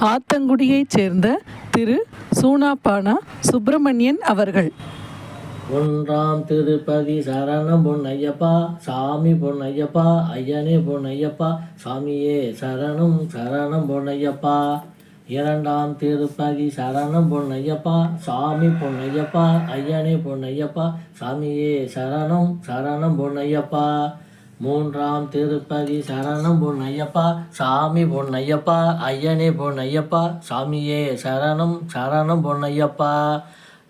ஆத்தங்குடியைச் சேர்ந்த திரு சூனாப்பானா சுப்பிரமணியன் அவர்கள். ஒன்றாம் திருப்பதி சரணம் பொன் ஐயப்பா சாமி பொன்னையப்பா ஐயனே பொன் ஐயப்பா சாமியே சரணம் சரணம் பொன்னையப்பா. இரண்டாம் திருப்பதி சரணம் பொன்னையப்பா சாமி பொன்னையப்பா ஐயனே பொன்னையப்பா சாமியே சரணம் சரணம் பொன்னையப்பா. மூன்றாம் திருப்பதி சரணம் பொன்னையப்பா சாமி பொன்னையப்பா ஐயனே பொன்னையப்பா சாமியே சரணம் சரணம் பொன்னையப்பா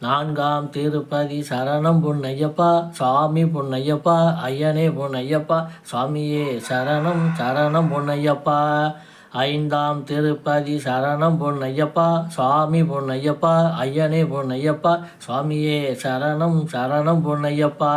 நான்காம் திருப்பதி சரணம் பொன்னையப்பா சாமி பொன்னையப்பா ஐயனே பொன்னையப்பா சாமியே சரணம் சரணம் பொன்னையப்பா ஐந்தாம் திருப்பதி சரணம் பொன்னையப்பா சாமி பொன்னையப்பா ஐயனே பொன்னையப்பா சுவாமியே சரணம் சரணம் பொன்னையப்பா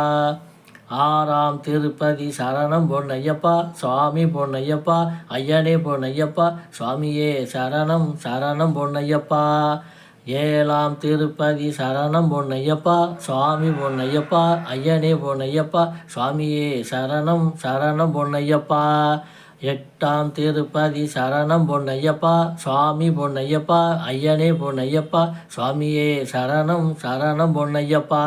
ஆறாம் திருப்பதி சரணம் பொன்னையப்பா சுவாமி பொன்னையப்பா ஐயனே பொன்னையப்பா சுவாமியே சரணம் சரணம் பொன்னையப்பா. ஏழாம் திருப்பதி சரணம் பொன்னையப்பா சுவாமி பொன்னையப்பா ஐயனே பொன்னையப்பா சுவாமியே சரணம் சரணம் பொன்னையப்பா. எட்டாம் திருப்பதி சரணம் பொன்னையப்பா சுவாமி பொன்னையப்பா ஐயனே பொன்னையப்பா சுவாமியே சரணம் சரணம் பொன்னையப்பா.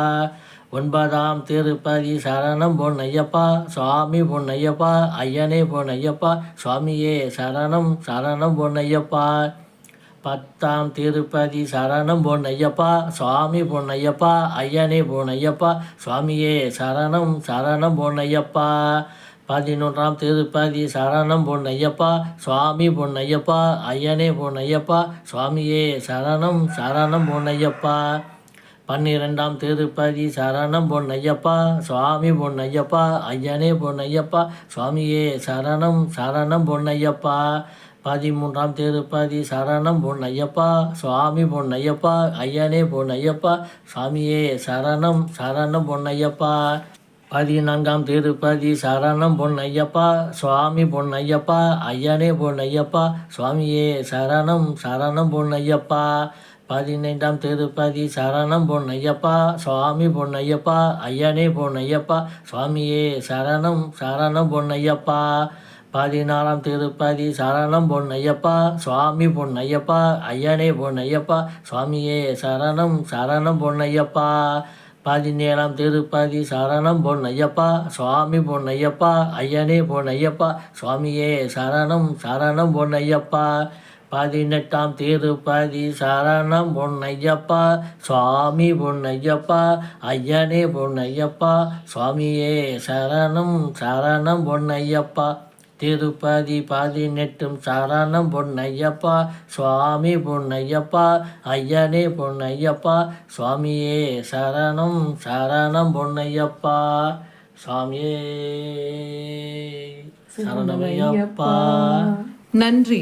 ஒன்பதாம் திருப்பதி சரணம் பொன்னையப்பா சுவாமி பொன்னையப்பா ஐயனே பொன்னையப்பா சுவாமியே சரணம் சரணம் பொன்னையப்பா பத்தாம் திருப்பதி சரணம் பொன்னையப்பா சுவாமி பொன்னையப்பா ஐயனே பொன்னையப்பா சுவாமியே சரணம் சரணம் பொன்னையப்பா பதினொன்றாம் திருப்பதி சரணம் பொன்னையப்பா சுவாமி பொன்னையப்பா ஐயனே பொன்னையப்பா சுவாமியே சரணம் சரணம் பொன்னையப்பா பன்னிரெண்டாம் திருப்பதி சரணம் பொன்னையப்பா சுவாமி பொன்னையப்பா ஐயனே பொன்னையப்பா சுவாமியே சரணம் சரணம் பொன்னையப்பா. பதிமூன்றாம் திருப்பதி சரணம் பொன்னையப்பா சுவாமி பொன்னையப்பா ஐயனே பொன்னையப்பா சுவாமியே சரணம் சரணம் பொன்னையப்பா. பதினான்காம் திருப்பதி சரணம் பொன்னையப்பா சுவாமி பொன்னையப்பா ஐயனே பொன்னையப்பா சுவாமியே சரணம் சரணம் பொன்னையப்பா. பதினைந்தாம் திருப்பதி சரணம் பொன் ஐயப்பா சுவாமி பொன் ஐயப்பா ஐயனே பொன் ஐயப்பா சுவாமியே சரணம் சரணம் பொன் ஐயப்பா பதினாறாம் திருப்பதி சரணம் பொன் ஐயப்பா சுவாமி பொன் ஐயப்பா ஐயனே பொன் ஐயப்பா சுவாமியே சரணம் சரணம் பொன் ஐயப்பா பதினேழாம் திருப்பதி சரணம் பொன் ஐயப்பா சுவாமி பொன் ஐயப்பா ஐயனே பொன் ஐயப்பா சுவாமியே சரணம் சரணம் பொன் ஐயப்பா பதினெட்டாம் திருப்பதி சரணம் பொன்னையப்பா சுவாமி பொன்னையப்பா ஐயனே பொன்னையப்பா சுவாமியே சரணம் சரணம் பொன்னையப்பா. திருப்பதி பதினெட்டும் சரணம் பொன்னையப்பா சுவாமி பொன்னையப்பா ஐயனே பொன்னையப்பா சுவாமியே சரணம் சரணம் பொன்னையப்பா. சுவாமியே சரணமையப்பா. நன்றி.